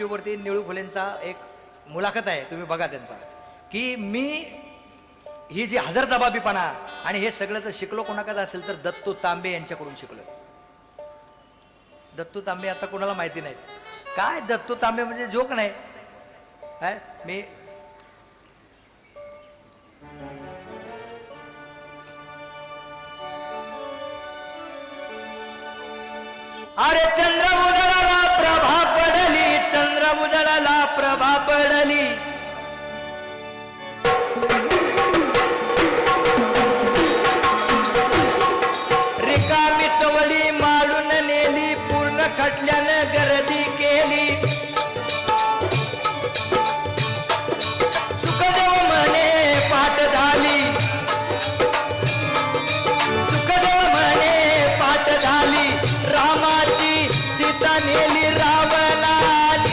यूट्यूबवरती निळू फुलेंचा एक मुलाखत आहे तुम्ही बघा त्यांचा. की मी ही जी हजर जबाबीपणा आणि हे सगळं जर शिकलो कोणाकडे असेल तर दत्तू तांबे यांच्याकडून शिकलो दत्तू तांबे आता कोणाला माहिती नाही काय दत्तू तांबे म्हणजे जोक नाही. काय? मी अरे चंद्र रडाली. रिकामी चवली माळून नेली पूर्ण खटल्यानं गर्दी केली. सुखदेव म्हणे पाठ झाली. सुखदेव म्हणे पाठ झाली. रामाची सीता नेली रावण